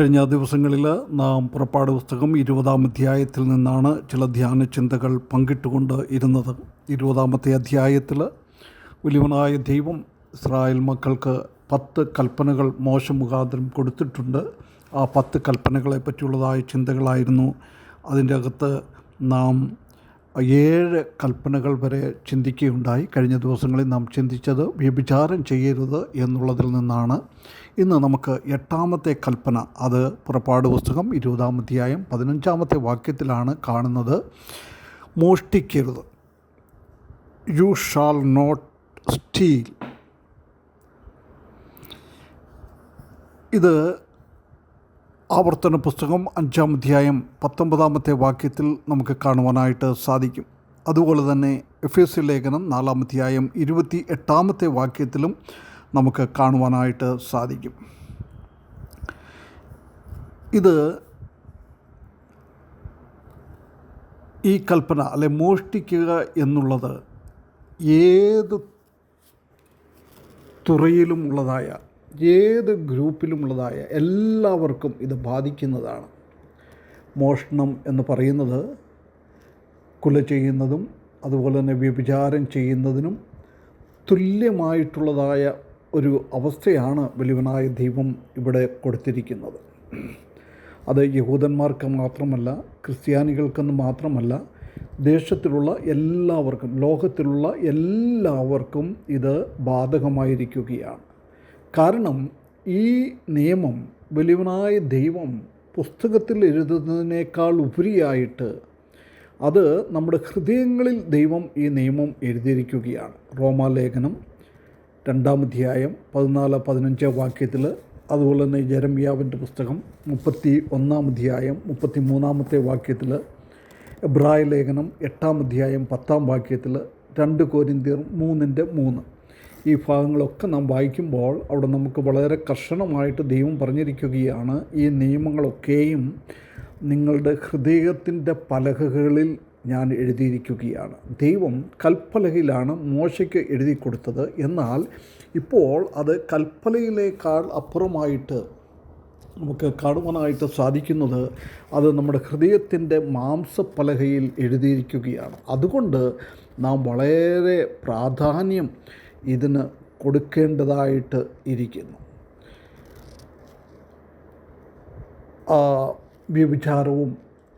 കഴിഞ്ഞ ദിവസങ്ങളിൽ നാം പുറപ്പാട് പുസ്തകം ഇരുപതാം അധ്യായത്തിൽ നിന്നാണ് ചില ധ്യാന ചിന്തകൾ പങ്കിട്ടുകൊണ്ട് ഇരുന്നത്. ഇരുപതാമത്തെ അധ്യായത്തിൽ വലിയവനായ ദൈവം ഇസ്രായേൽ മക്കൾക്ക് പത്ത് കൽപ്പനകൾ മോശം മുഖാന്തരം കൊടുത്തിട്ടുണ്ട്. ആ പത്ത് കൽപ്പനകളെ പറ്റിയുള്ളതായ ചിന്തകളായിരുന്നു. അതിന്റെ അകത്ത് നാം ഏഴ് കൽപ്പനകൾ വരെ ചിന്തിക്കുകയുണ്ടായി. കഴിഞ്ഞ ദിവസങ്ങളിൽ നാം ചിന്തിച്ചത് വ്യഭിചാരം ചെയ്യരുത് എന്നുള്ളതിൽ നിന്നാണ്. ഇന്ന് നമുക്ക് എട്ടാമത്തെ കൽപ്പന അത് പുറപ്പാട് പുസ്തകം ഇരുപതാം അധ്യായം പതിനഞ്ചാമത്തെ വാക്യത്തിലാണ് കാണുന്നത്. മോഷ്ടിക്കരുത്. യു ഷാൾ നോട്ട് സ്റ്റീൽ ഇത് ആവർത്തന പുസ്തകം അഞ്ചാം അധ്യായം പത്തൊമ്പതാമത്തെ വാക്യത്തിൽ നമുക്ക് കാണുവാനായിട്ട് സാധിക്കും. അതുപോലെ തന്നെ എഫ് എസ് ലേഖനം നാലാം അധ്യായം ഇരുപത്തി എട്ടാമത്തെ വാക്യത്തിലും നമുക്ക് കാണുവാനായിട്ട് സാധിക്കും. ഇത് ഈ കൽപ്പന അല്ലെ മോഷ്ടിക്കുക എന്നുള്ളത് ഏത് തുറയിലും ഉള്ളതായ ഏത് ഗ്രൂപ്പിലുമുള്ളതായ എല്ലാവർക്കും ഇത് ബാധിക്കുന്നതാണ്. മോഷണം എന്ന് പറയുന്നത് കുല ചെയ്യുന്നതും അതുപോലെ തന്നെ വ്യഭിചാരം ചെയ്യുന്നതിനും തുല്യമായിട്ടുള്ളതായ ഒരു അവസ്ഥയാണ് വലിയവനായ ദൈവം ഇവിടെ കൊടുത്തിരിക്കുന്നത്. അത് യഹൂദന്മാർക്ക് മാത്രമല്ല ക്രിസ്ത്യാനികൾക്കെന്ന് മാത്രമല്ല ദേശത്തിലുള്ള എല്ലാവർക്കും ലോകത്തിലുള്ള എല്ലാവർക്കും ഇത് ബാധകമായിരിക്കുകയാണ്. കാരണം ഈ നിയമം വലിയവനായ ദൈവം പുസ്തകത്തിൽ എഴുതുന്നതിനേക്കാൾ ഉപരിയായിട്ട് അത് നമ്മുടെ ഹൃദയങ്ങളിൽ ദൈവം ഈ നിയമം എഴുതിയിരിക്കുകയാണ്. റോമാലേഖനം രണ്ടാമധ്യായം പതിനാല് പതിനഞ്ച് വാക്യത്തിൽ അതുപോലെ തന്നെ ജരമ്യാവിന്റെ പുസ്തകം മുപ്പത്തി ഒന്നാം അധ്യായം മുപ്പത്തി മൂന്നാമത്തെ വാക്യത്തിൽ എബ്രായ ലേഖനം എട്ടാം അധ്യായം പത്താം വാക്യത്തിൽ രണ്ട് കോരിന്തിയർ മൂന്നിന്റെ മൂന്ന്. ഈ ഭാഗങ്ങളൊക്കെ നാം വായിക്കുമ്പോൾ അവിടെ നമുക്ക് വളരെ കർശനമായിട്ട് ദൈവം പറഞ്ഞിരിക്കുകയാണ് ഈ നിയമങ്ങളൊക്കെയും നിങ്ങളുടെ ഹൃദയത്തിന്റെ പലകകളിൽ ഞാൻ എഴുതിയിരിക്കുകയാണ്. ദൈവം കൽപ്പലകയിലാണ് മോശയ്ക്ക് എഴുതി കൊടുത്തത്. എന്നാൽ ഇപ്പോൾ അത് കൽപ്പലയിലേക്കാൾ അപ്പുറമായിട്ട് നമുക്ക് കാണുവാനായിട്ട് സാധിക്കുന്നത് അത് നമ്മുടെ ഹൃദയത്തിന്റെ മാംസപ്പലകയിൽ എഴുതിയിരിക്കുകയാണ്. അതുകൊണ്ട് നാം വളരെ പ്രാധാന്യം ഇതിന് കൊടുക്കേണ്ടതായിട്ട് ഇരിക്കുന്നു. വ്യഭിചാരവും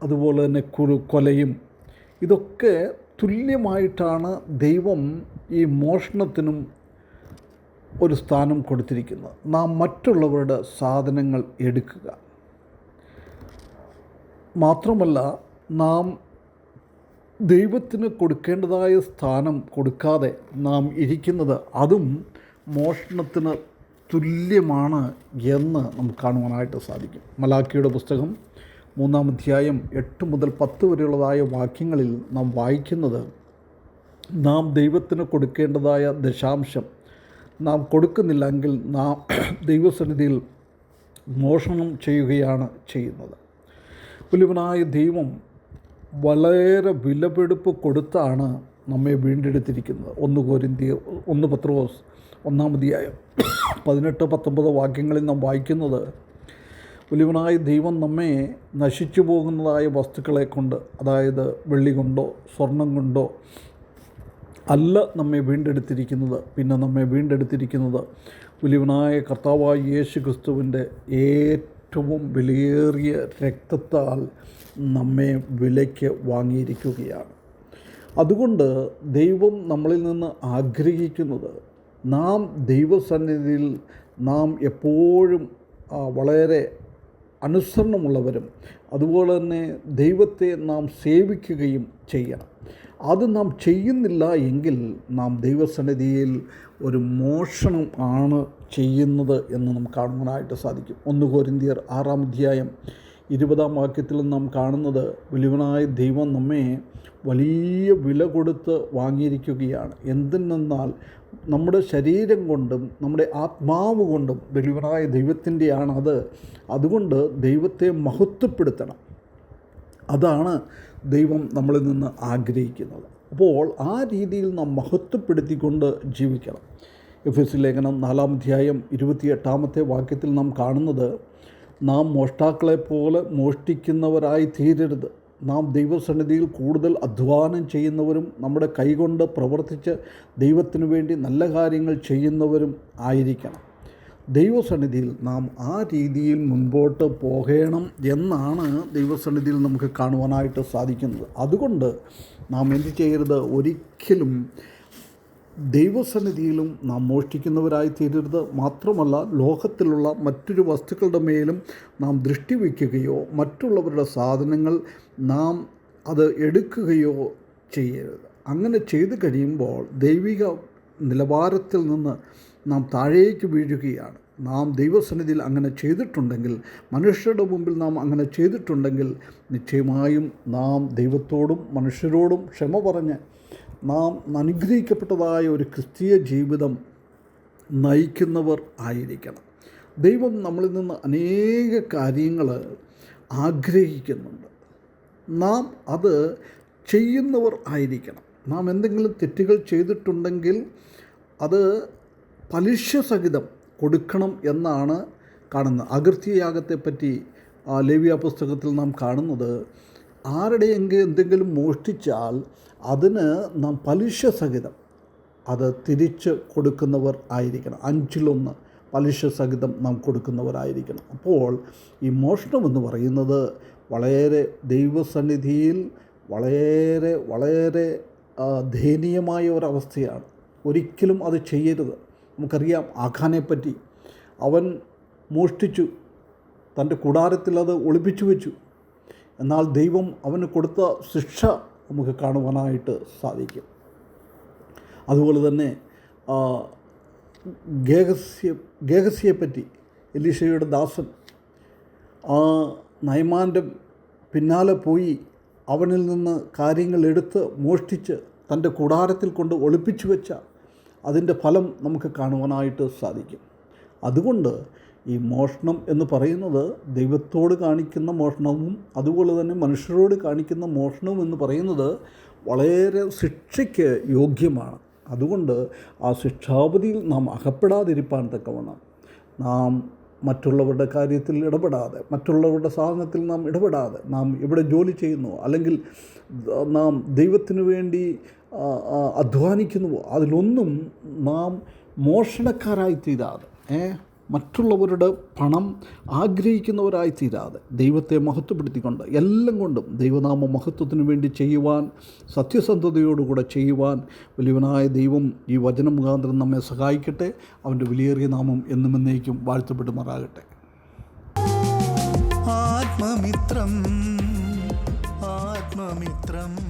അതുപോലെ തന്നെ കുരു കൊലയും ഇതൊക്കെ തുല്യമായിട്ടാണ് ദൈവം ഈ മോഷണത്തിനും ഒരു സ്ഥാനം കൊടുത്തിരിക്കുന്നത്. നാം മറ്റുള്ളവരുടെ സാധനങ്ങൾ എടുക്കുക. മാത്രമല്ല നാം ദൈവത്തിന് കൊടുക്കേണ്ടതായ സ്ഥാനം കൊടുക്കാതെ നാം ഇരിക്കുന്നത് അതും മോഷണത്തിന് തുല്യമാണ് എന്ന് നമുക്ക് കാണുവാനായിട്ട് സാധിക്കും. മലാക്കിയുടെ പുസ്തകം മൂന്നാം അധ്യായം എട്ട് മുതൽ പത്ത് വരെയുള്ളതായ വാക്യങ്ങളിൽ നാം വായിക്കുന്നത് നാം ദൈവത്തിന് കൊടുക്കേണ്ടതായ ദശാംശം. നാം കൊടുക്കുന്നില്ലെങ്കിൽ നാം ദൈവസന്നിധിയിൽ മോഷണം ചെയ്യുകയാണ് ചെയ്യുന്നത്. പുലിവനായ ദൈവം വളരെ വിലപിടിപ്പ് കൊടുത്താണ് നമ്മെ വീണ്ടെടുത്തിരിക്കുന്നത്. ഒന്ന് കോരിന്തിയ ഒന്ന് പത്രോസ് ഒന്നാമതിയായ പതിനെട്ട് പത്തൊമ്പത് വാക്യങ്ങളിൽ നാം വായിക്കുന്നത് വലിയവനായ ദൈവം നമ്മെ നശിച്ചു പോകുന്നതായ വസ്തുക്കളെ കൊണ്ട് അതായത് വെള്ളി കൊണ്ടോ സ്വർണം കൊണ്ടോ അല്ല നമ്മെ വീണ്ടെടുത്തിരിക്കുന്നത്. പിന്നെ നമ്മെ വീണ്ടെടുത്തിരിക്കുന്നത് വലിയവനായ കർത്താവായ യേശു ക്രിസ്തുവിന്റെ വിലയേറിയ രക്തത്താൽ നമ്മെ വിലയ്ക്ക് വാങ്ങിയിരിക്കുകയാണ്. അതുകൊണ്ട് ദൈവം നമ്മളിൽ നിന്ന് ആഗ്രഹിക്കുന്നത് നാം ദൈവസന്നിധിയിൽ നാം എപ്പോഴും വളരെ അനുസരണമുള്ളവരും അതുപോലെ തന്നെ ദൈവത്തെ നാം സേവിക്കുകയും ചെയ്യണം. അത് നാം ചെയ്യുന്നില്ല എങ്കിൽ നാം ദൈവസന്നിധിയിൽ ഒരു മോഷണം ആണ് ചെയ്യുന്നത് എന്ന് നമുക്ക് കാണുവാനായിട്ട് സാധിക്കും. ഒന്ന് കോരിന്തിയർ ആറാം അധ്യായം ഇരുപതാം വാക്യത്തിൽ നാം കാണുന്നത് വലിയവനായ ദൈവം നമ്മെ വലിയ വില കൊടുത്ത് വാങ്ങിയിരിക്കുകയാണ്. എന്തെന്നാൽ നമ്മുടെ ശരീരം കൊണ്ടും നമ്മുടെ ആത്മാവ് കൊണ്ടും വലിയവനായ ദൈവത്തിന്റെയാണ് അത്. അതുകൊണ്ട് ദൈവത്തെ മഹത്വപ്പെടുത്തണം. അതാണ് ദൈവം നമ്മളിൽ നിന്ന് ആഗ്രഹിക്കുന്നത്. അപ്പോൾ ആ രീതിയിൽ നാം മഹത്വപ്പെടുത്തിക്കൊണ്ട് ജീവിക്കണം. എഫ് എസ് ലേഖനം നാലാം അധ്യായം ഇരുപത്തിയെട്ടാമത്തെ വാക്യത്തിൽ നാം കാണുന്നത് നാം മോഷ്ടാക്കളെ പോലെ മോഷ്ടിക്കുന്നവരായി തീരരുത്. നാം ദൈവസന്നിധിയിൽ കൂടുതൽ അധ്വാനം ചെയ്യുന്നവരും നമ്മുടെ കൈകൊണ്ട് പ്രവർത്തിച്ച് ദൈവത്തിനു വേണ്ടി നല്ല കാര്യങ്ങൾ ചെയ്യുന്നവരും ആയിരിക്കണം. ദൈവസന്നിധിയിൽ നാം ആ രീതിയിൽ മുൻപോട്ട് പോകണം എന്നാണ് ദൈവസന്നിധിയിൽ നമുക്ക് കാണുവാനായിട്ട് സാധിക്കുന്നത്. അതുകൊണ്ട് നാം എന്ത് ചെയ്യരുത്? ഒരിക്കലും ദൈവസന്നിധിയിലും നാം മോഷ്ടിക്കുന്നവരായി തീരരുത്. മാത്രമല്ല ലോകത്തിലുള്ള മറ്റൊരു വസ്തുക്കളുടെ മേലും നാം ദൃഷ്ടി വയ്ക്കുകയോ മറ്റുള്ളവരുടെ സാധനങ്ങൾ നാം അത് എടുക്കുകയോ ചെയ്യരുത്. അങ്ങനെ ചെയ്തു കഴിയുമ്പോൾ ദൈവിക നിലവാരത്തിൽ നിന്ന് നാം താഴേക്ക് വീഴുകയാണ്. നാം ദൈവസന്നിധിയിൽ അങ്ങനെ ചെയ്തിട്ടുണ്ടെങ്കിൽ മനുഷ്യരുടെ മുമ്പിൽ നാം അങ്ങനെ ചെയ്തിട്ടുണ്ടെങ്കിൽ നിശ്ചയമായും നാം ദൈവത്തോടും മനുഷ്യരോടും ക്ഷമ പറഞ്ഞ് നാം അനുഗ്രഹിക്കപ്പെട്ടതായ ഒരു ക്രിസ്തീയ ജീവിതം നയിക്കുന്നവർ ആയിരിക്കണം. ദൈവം നമ്മളിൽ നിന്ന് അനേക കാര്യങ്ങൾ ആഗ്രഹിക്കുന്നുണ്ട്. നാം അത് ചെയ്യുന്നവർ ആയിരിക്കണം. നാം എന്തെങ്കിലും തെറ്റുകൾ ചെയ്തിട്ടുണ്ടെങ്കിൽ അത് പലിശ സഹിതം കൊടുക്കണം എന്നാണ് കാണുന്നത്. അകൃത്യയാഗത്തെപ്പറ്റി ലേവ്യ പുസ്തകത്തിൽ നാം കാണുന്നത് ആരുടെയെങ്കിലും എന്തെങ്കിലും മോഷ്ടിച്ചാൽ അതിന് നാം പലിശ സഹിതം അത് തിരിച്ച് കൊടുക്കുന്നവർ ആയിരിക്കണം. അഞ്ചിലൊന്ന് പലിശ സഹിതം നാം കൊടുക്കുന്നവരായിരിക്കണം അപ്പോൾ ഈ മോഷണം എന്ന് പറയുന്നത് വളരെ ദൈവസന്നിധിയിൽ വളരെ വളരെ ദയനീയമായ ഒരവസ്ഥയാണ്. ഒരിക്കലും അത് ചെയ്യരുത്. നമുക്കറിയാം ആഖാനെപ്പറ്റി അവൻ മോഷ്ടിച്ചു. തന്റെ കൂടാരത്തിൽ അത് ഒളിപ്പിച്ചു വെച്ചു. എന്നാൽ ദൈവം അവന് കൊടുത്ത ശിക്ഷ നമുക്ക് കാണുവാനായിട്ട് സാധിക്കും. അതുപോലെ തന്നെ ഗേഹസ്യ ഗേഹസ്യയെപ്പറ്റി എലീഷയുടെ ദാസൻ ആ നയമാന്റെ പിന്നാലെ പോയി അവനിൽ നിന്ന് കാര്യങ്ങൾ എടുത്ത് മോഷ്ടിച്ച് തന്റെ കൂടാരത്തിൽ കൊണ്ട് ഒളിപ്പിച്ചു വെച്ച അതിന്റെ ഫലം നമുക്ക് കാണുവാനായിട്ട് സാധിക്കും. അതുകൊണ്ട് ഈ മോഷണം എന്ന് പറയുന്നത് ദൈവത്തോട് കാണിക്കുന്ന മോഷണവും അതുപോലെ തന്നെ മനുഷ്യരോട് കാണിക്കുന്ന മോഷണവും എന്ന് പറയുന്നത് വളരെ ശിക്ഷയ്ക്ക് യോഗ്യമാണ്. അതുകൊണ്ട് ആ ശിക്ഷാവധിയിൽ നാം അകപ്പെടാതിരിപ്പാൻ തക്കവണ്ണം. നാം മറ്റുള്ളവരുടെ കാര്യത്തിൽ ഇടപെടാതെ മറ്റുള്ളവരുടെ സാധനത്തിൽ നാം ഇടപെടാതെ നാം ഇവിടെ ജോലി ചെയ്യുന്നു അല്ലെങ്കിൽ നാം ദൈവത്തിനു വേണ്ടി അധ്വാനിക്കുന്നുവോ അതിലൊന്നും നാം മോഷണക്കാരായി തീരാതെ ഏ? മറ്റുള്ളവരുടെ പണം ആഗ്രഹിക്കുന്നവരായി തീരാതെ ദൈവത്തെ മഹത്വപ്പെടുത്തിക്കൊണ്ട് എല്ലാം കൊണ്ടും ദൈവനാമ മഹത്വത്തിന് വേണ്ടി ചെയ്യുവാൻ സത്യസന്ധതയോടുകൂടെ ചെയ്യുവാൻ വലിയവനായ ദൈവം ഈ വചനം മുഖാന്തരം നമ്മെ സഹായിക്കട്ടെ. അവന്റെ വിലയേറിയ നാമം എന്നും എന്നേക്കും വാഴ്ത്തപ്പെടുമാറാകട്ടെ. ആത്മമിത്രം ആത്മമിത്രം.